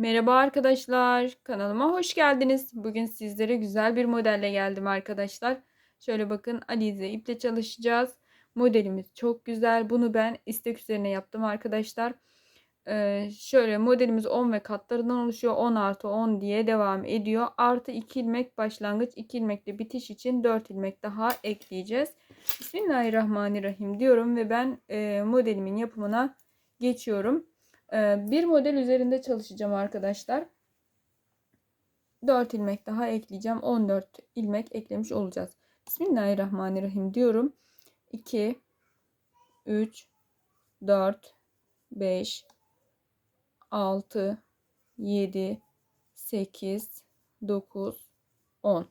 Merhaba arkadaşlar, kanalıma hoş geldiniz. Bugün sizlere güzel bir modelle geldim arkadaşlar. Şöyle bakın Alize iple çalışacağız. Modelimiz çok güzel. Bunu ben istek üzerine yaptım arkadaşlar. Ee, şöyle modelimiz 10 ve katlarından oluşuyor. 10 artı 10 diye devam ediyor. Artı 2 ilmek başlangıç, 2 ilmekle bitiş için 4 ilmek daha ekleyeceğiz. Bismillahirrahmanirrahim diyorum ve ben e, modelimin yapımına geçiyorum. Ee, bir model üzerinde çalışacağım arkadaşlar. 4 ilmek daha ekleyeceğim. 14 ilmek eklemiş olacağız. Bismillahirrahmanirrahim diyorum. 2 3 4 5 6 7 8 9 10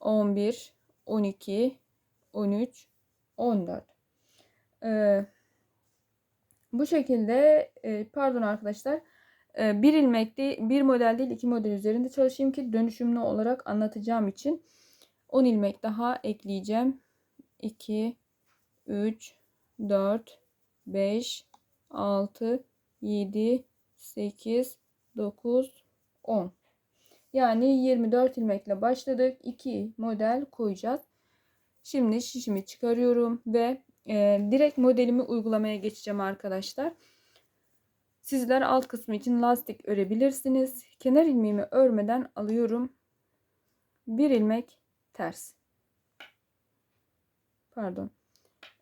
11 12 13 14 ee, bu şekilde e, pardon arkadaşlar e, bir ilmekte bir model değil iki model üzerinde çalışayım ki dönüşümlü olarak anlatacağım için 10 ilmek daha ekleyeceğim. 2 3 4 5 6 7 8 9 10 yani 24 ilmekle başladık. 2 model koyacağız. Şimdi şişimi çıkarıyorum ve e, direkt modelimi uygulamaya geçeceğim arkadaşlar. Sizler alt kısmı için lastik örebilirsiniz. Kenar ilmeğimi örmeden alıyorum. Bir ilmek ters. Pardon.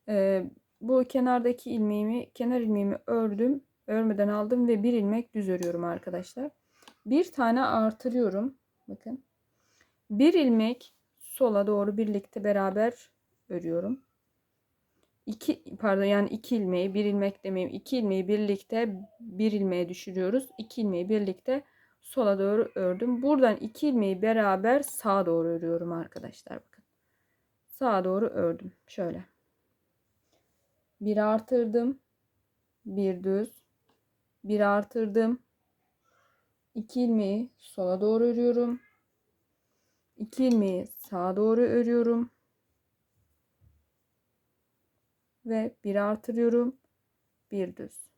Ee, bu kenardaki ilmeğimi, kenar ilmeğimi ördüm. Örmeden aldım ve bir ilmek düz örüyorum arkadaşlar. Bir tane artırıyorum. Bakın. Bir ilmek sola doğru birlikte beraber örüyorum. 2 pardon yani 2 ilmeği bir ilmek demeyeyim 2 ilmeği birlikte bir ilmeğe düşürüyoruz. 2 ilmeği birlikte sola doğru ördüm. Buradan 2 ilmeği beraber sağa doğru örüyorum arkadaşlar bakın. Sağa doğru ördüm. Şöyle. Bir artırdım. Bir düz. Bir artırdım. 2 ilmeği sola doğru örüyorum. 2 ilmeği sağa doğru örüyorum. Ve bir artırıyorum. Bir düz.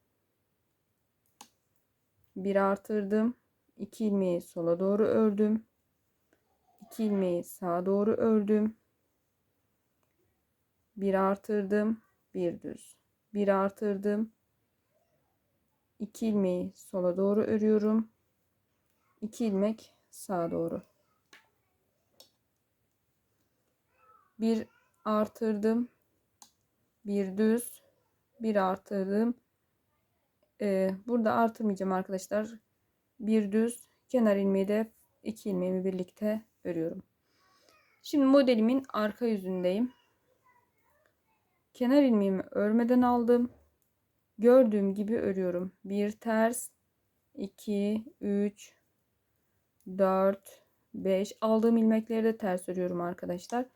Bir artırdım. 2 ilmeği sola doğru ördüm. 2 ilmeği sağa doğru ördüm. Bir artırdım. Bir düz. Bir artırdım. 2 ilmeği sola doğru örüyorum. 2 ilmek sağa doğru. Bir artırdım bir düz bir artırdım. Ee, burada artırmayacağım arkadaşlar. Bir düz kenar ilmeği de iki ilmeğimi birlikte örüyorum. Şimdi modelimin arka yüzündeyim. Kenar ilmeğimi örmeden aldım. Gördüğüm gibi örüyorum. Bir ters, 2, 3, 4, 5. Aldığım ilmekleri de ters örüyorum arkadaşlar.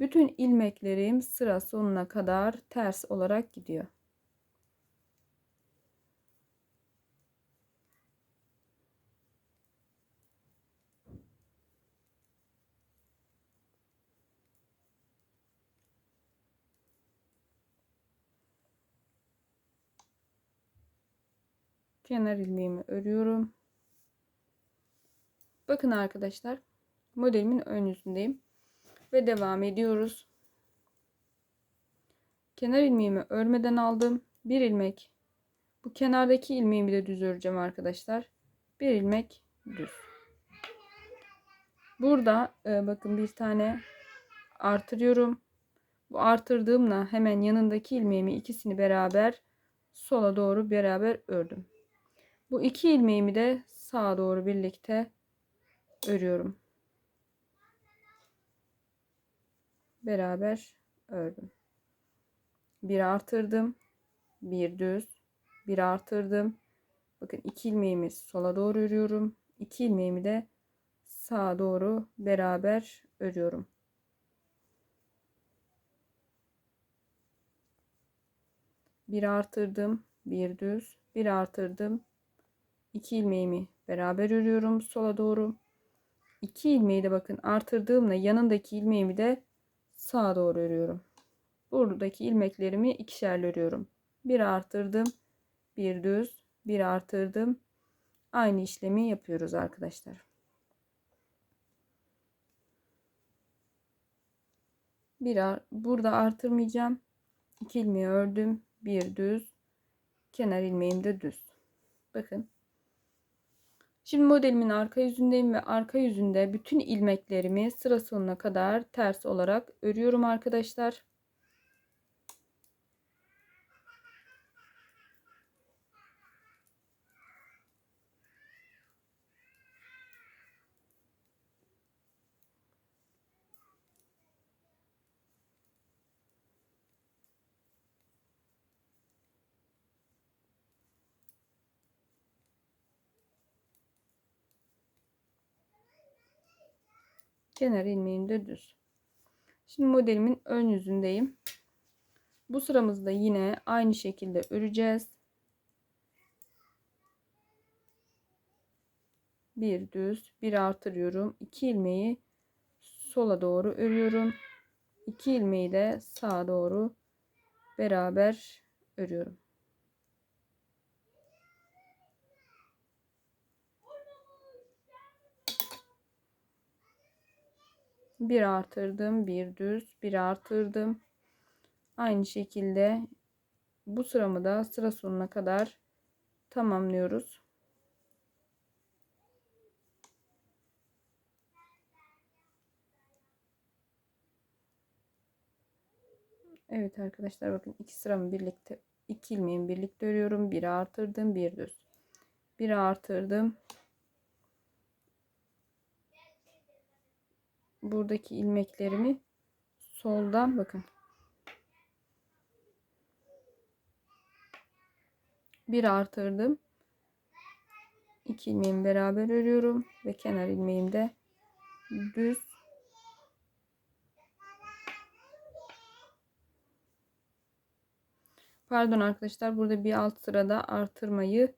Bütün ilmeklerim sıra sonuna kadar ters olarak gidiyor. kenar ilmeğimi örüyorum. Bakın arkadaşlar modelimin ön yüzündeyim ve devam ediyoruz. Kenar ilmeğimi örmeden aldım. Bir ilmek. Bu kenardaki ilmeğimi de düz öreceğim arkadaşlar. Bir ilmek düz. Burada e, bakın bir tane artırıyorum. Bu artırdığımla hemen yanındaki ilmeğimi ikisini beraber sola doğru beraber ördüm. Bu iki ilmeğimi de sağa doğru birlikte örüyorum. Beraber ördüm. Bir artırdım. Bir düz. Bir artırdım. Bakın iki ilmeğimi sola doğru örüyorum. İki ilmeğimi de sağa doğru beraber örüyorum. Bir artırdım. Bir düz. Bir artırdım. İki ilmeğimi beraber örüyorum sola doğru. İki ilmeği de bakın artırdığımla yanındaki ilmeğimi de sağa doğru örüyorum. Buradaki ilmeklerimi ikişerli örüyorum. Bir artırdım, bir düz, bir artırdım, aynı işlemi yapıyoruz arkadaşlar. Bir burada artırmayacağım. 2 ilmeği ördüm. Bir düz. Kenar ilmeğim de düz. Bakın. Şimdi modelimin arka yüzündeyim ve arka yüzünde bütün ilmeklerimi sıra sonuna kadar ters olarak örüyorum arkadaşlar. Kenar ilmeğim de düz. Şimdi modelimin ön yüzündeyim. Bu sıramızda yine aynı şekilde öreceğiz. Bir düz, bir artırıyorum. 2 ilmeği sola doğru örüyorum. 2 ilmeği de sağa doğru beraber örüyorum. Bir artırdım bir düz bir artırdım. Aynı şekilde bu sıramı da sıra sonuna kadar tamamlıyoruz. Evet arkadaşlar bakın iki sıramı birlikte iki ilmeğimi birlikte örüyorum. Bir artırdım bir düz. Bir artırdım buradaki ilmeklerimi soldan bakın. Bir artırdım. İki ilmeğimi beraber örüyorum ve kenar ilmeğim de düz pardon arkadaşlar burada bir alt sırada artırmayı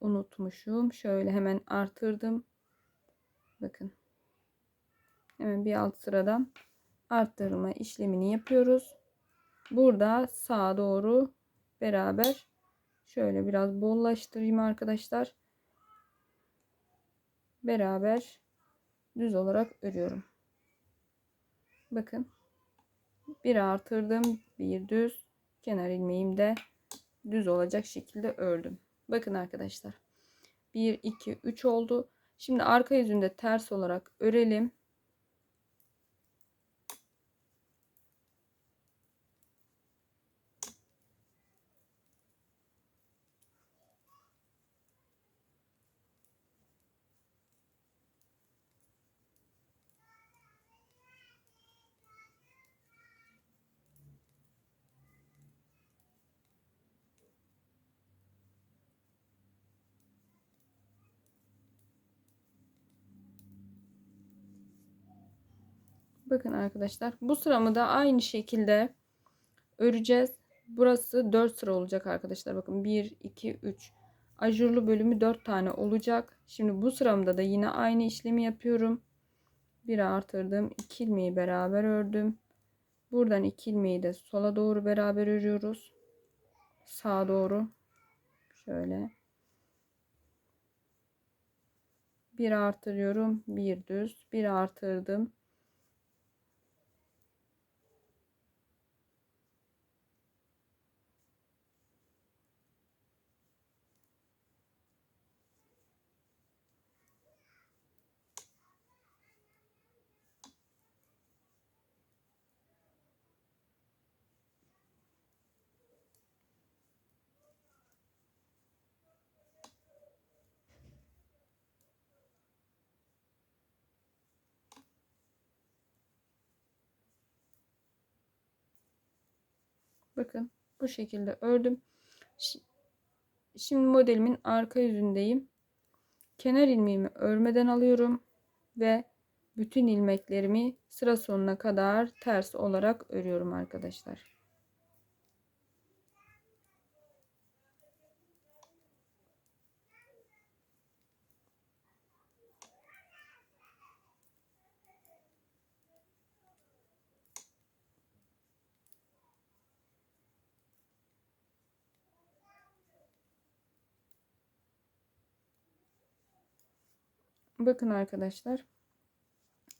unutmuşum. Şöyle hemen artırdım. Bakın Hemen bir alt sıradan arttırma işlemini yapıyoruz. Burada sağa doğru beraber şöyle biraz bollaştırayım arkadaşlar. Beraber düz olarak örüyorum. Bakın. Bir artırdım. Bir düz. Kenar ilmeğim de düz olacak şekilde ördüm. Bakın arkadaşlar. 1, 2, 3 oldu. Şimdi arka yüzünde ters olarak örelim. Bakın arkadaşlar bu sıramı da aynı şekilde öreceğiz. Burası 4 sıra olacak arkadaşlar. Bakın 1, 2, 3. Ajurlu bölümü 4 tane olacak. Şimdi bu sıramda da yine aynı işlemi yapıyorum. Bir artırdım. 2 ilmeği beraber ördüm. Buradan 2 ilmeği de sola doğru beraber örüyoruz. Sağa doğru. Şöyle. Bir artırıyorum. Bir düz. Bir artırdım. Bakın bu şekilde ördüm. Şimdi modelimin arka yüzündeyim. Kenar ilmeğimi örmeden alıyorum ve bütün ilmeklerimi sıra sonuna kadar ters olarak örüyorum arkadaşlar. Bakın arkadaşlar.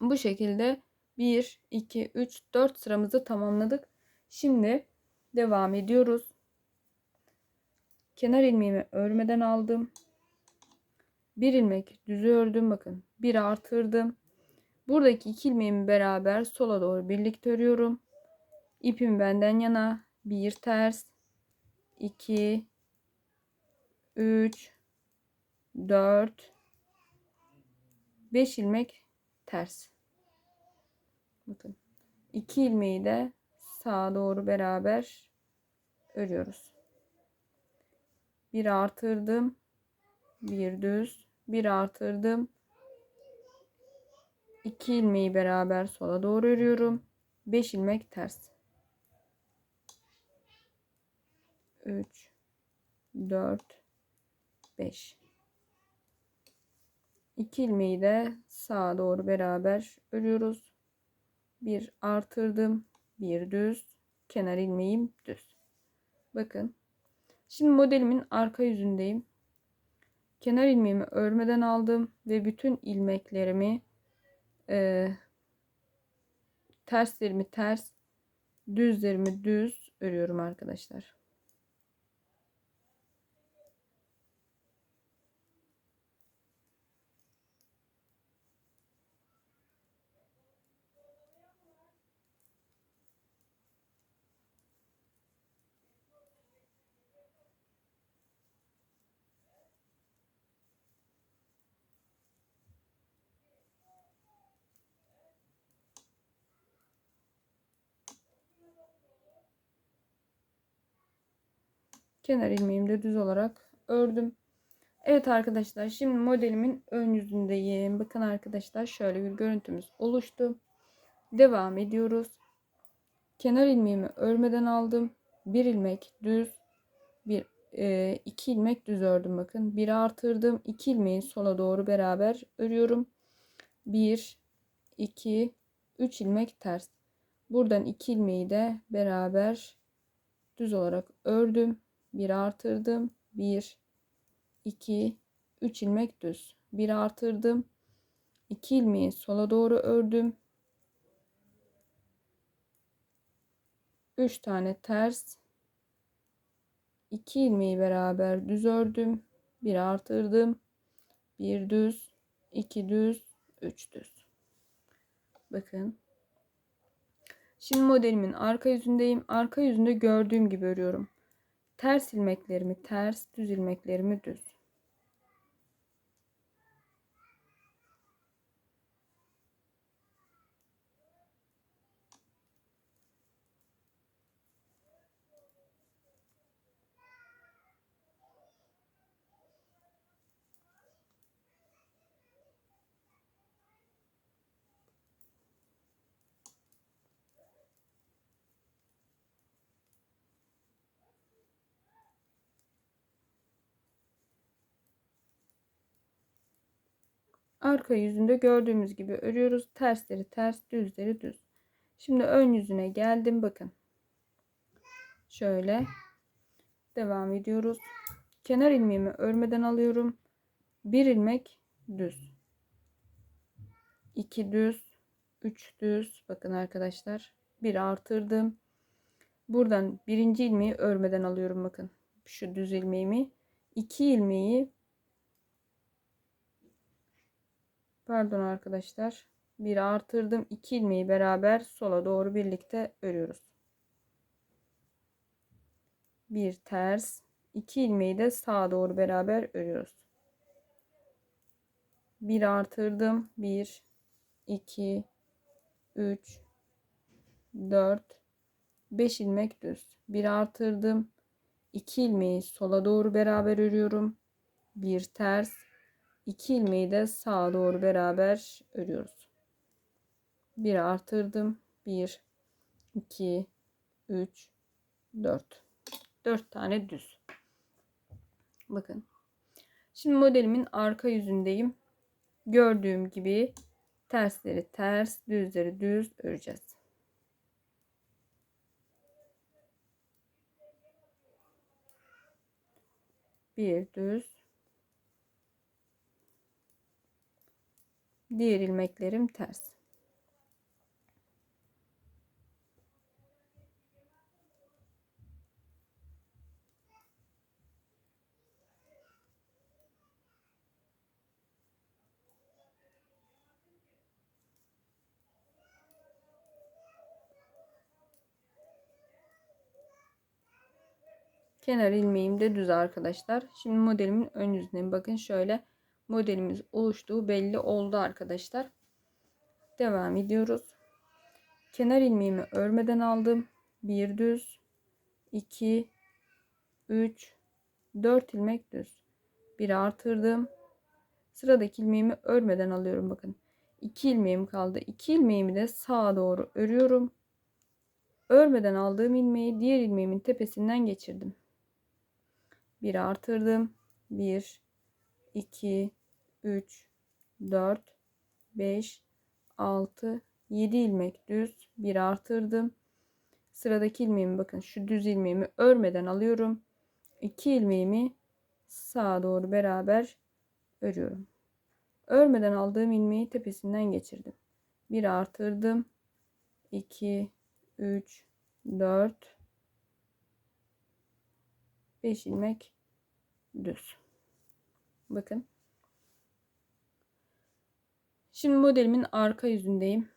Bu şekilde 1, 2, 3, 4 sıramızı tamamladık. Şimdi devam ediyoruz. Kenar ilmeğimi örmeden aldım. Bir ilmek düz ördüm bakın. Bir artırdım. Buradaki iki ilmeğimi beraber sola doğru birlikte örüyorum. İpim benden yana. Bir ters. 2 3 4 5 ilmek ters. Bakın. 2 ilmeği de sağa doğru beraber örüyoruz. Bir artırdım. Bir düz. Bir artırdım. 2 ilmeği beraber sola doğru örüyorum. 5 ilmek ters. 3 4 5 2 ilmeği de sağa doğru beraber örüyoruz. Bir artırdım. Bir düz. Kenar ilmeğim düz. Bakın. Şimdi modelimin arka yüzündeyim. Kenar ilmeğimi örmeden aldım ve bütün ilmeklerimi e, terslerimi ters, düzlerimi düz örüyorum arkadaşlar. Kenar ilmeğimi de düz olarak ördüm. Evet arkadaşlar şimdi modelimin ön yüzündeyim. Bakın arkadaşlar şöyle bir görüntümüz oluştu. Devam ediyoruz. Kenar ilmeğimi örmeden aldım. Bir ilmek düz. Bir e, iki ilmek düz ördüm bakın. Bir artırdım. iki ilmeği sola doğru beraber örüyorum. Bir, iki, üç ilmek ters. Buradan iki ilmeği de beraber düz olarak ördüm bir artırdım. bir iki üç ilmek düz. Bir artırdım. iki ilmeği sola doğru ördüm. üç tane ters. iki ilmeği beraber düz ördüm. Bir artırdım. Bir düz, iki düz, üç düz. Bakın. Şimdi modelimin arka yüzündeyim. Arka yüzünde gördüğüm gibi örüyorum. Ters ilmeklerimi ters, düz ilmeklerimi düz. Arka yüzünde gördüğümüz gibi örüyoruz. Tersleri ters, düzleri düz. Şimdi ön yüzüne geldim. Bakın. Şöyle devam ediyoruz. Kenar ilmeğimi örmeden alıyorum. Bir ilmek düz. 2 düz, 3 düz. Bakın arkadaşlar. Bir artırdım. Buradan birinci ilmeği örmeden alıyorum bakın. Şu düz ilmeğimi. 2 ilmeği pardon arkadaşlar. Bir artırdım. İki ilmeği beraber sola doğru birlikte örüyoruz. Bir ters. İki ilmeği de sağa doğru beraber örüyoruz. Bir artırdım. Bir iki üç dört. Beş ilmek düz. Bir artırdım. İki ilmeği sola doğru beraber örüyorum. Bir ters 2 ilmeği de sağa doğru beraber örüyoruz. Bir artırdım. 1 2 3 4 4 tane düz. Bakın. Şimdi modelimin arka yüzündeyim. Gördüğüm gibi tersleri ters, düzleri düz öreceğiz. Bir düz Diğer ilmeklerim ters. Kenar ilmeğim de düz arkadaşlar. Şimdi modelimin ön yüzüne bakın şöyle modelimiz oluştuğu belli oldu arkadaşlar. Devam ediyoruz. Kenar ilmeğimi örmeden aldım. Bir düz, 2, 3, 4 ilmek düz. Bir artırdım. Sıradaki ilmeğimi örmeden alıyorum bakın. 2 ilmeğim kaldı. 2 ilmeğimi de sağa doğru örüyorum. Örmeden aldığım ilmeği diğer ilmeğimin tepesinden geçirdim. Bir artırdım. 1 2 3 4 5 6 7 ilmek düz bir artırdım. Sıradaki ilmeğimi bakın şu düz ilmeğimi örmeden alıyorum. 2 ilmeğimi sağa doğru beraber örüyorum. Örmeden aldığım ilmeği tepesinden geçirdim. Bir artırdım. 2 3 4 5 ilmek düz. Bakın. Şimdi modelimin arka yüzündeyim.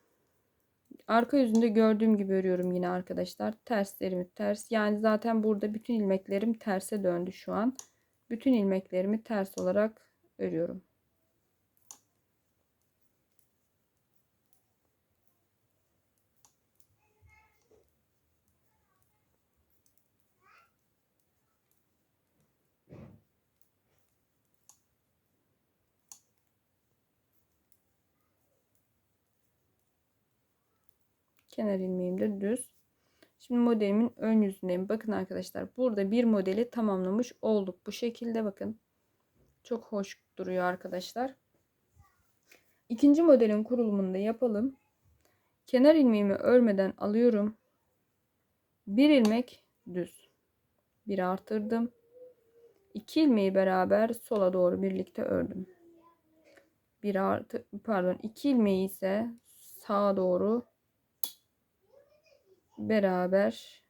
Arka yüzünde gördüğüm gibi örüyorum yine arkadaşlar. Terslerimi ters. Yani zaten burada bütün ilmeklerim terse döndü şu an. Bütün ilmeklerimi ters olarak örüyorum. Kenar ilmeğim de düz. Şimdi modelimin ön yüzündeyim. Bakın arkadaşlar burada bir modeli tamamlamış olduk. Bu şekilde bakın. Çok hoş duruyor arkadaşlar. İkinci modelin kurulumunu da yapalım. Kenar ilmeğimi örmeden alıyorum. Bir ilmek düz. Bir artırdım. İki ilmeği beraber sola doğru birlikte ördüm. Bir artı pardon iki ilmeği ise sağa doğru beraber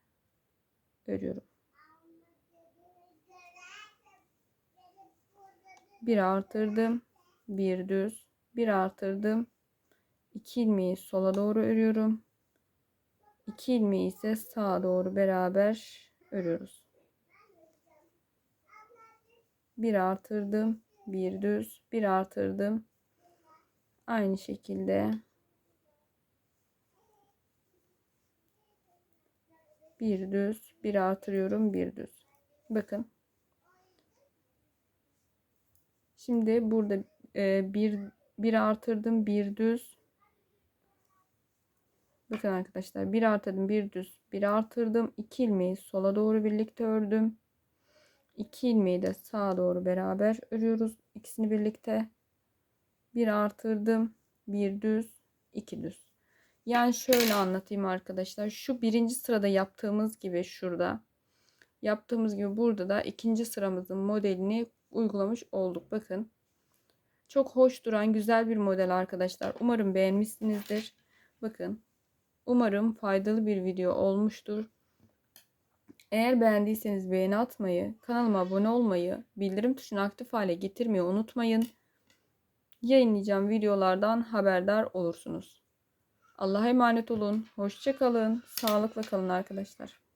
örüyorum. Bir artırdım, bir düz, bir artırdım. iki ilmeği sola doğru örüyorum. İki ilmeği ise sağa doğru beraber örüyoruz. Bir artırdım, bir düz, bir artırdım. Aynı şekilde bir düz bir artırıyorum bir düz. Bakın. Şimdi burada e, bir bir artırdım bir düz. Bakın arkadaşlar bir artırdım bir düz. Bir artırdım iki ilmeği sola doğru birlikte ördüm. İki ilmeği de sağa doğru beraber örüyoruz ikisini birlikte. Bir artırdım bir düz iki düz yani şöyle anlatayım arkadaşlar. Şu birinci sırada yaptığımız gibi şurada. Yaptığımız gibi burada da ikinci sıramızın modelini uygulamış olduk. Bakın. Çok hoş duran güzel bir model arkadaşlar. Umarım beğenmişsinizdir. Bakın. Umarım faydalı bir video olmuştur. Eğer beğendiyseniz beğeni atmayı, kanalıma abone olmayı, bildirim tuşunu aktif hale getirmeyi unutmayın. Yayınlayacağım videolardan haberdar olursunuz. Allah'a emanet olun. Hoşça kalın. Sağlıkla kalın arkadaşlar.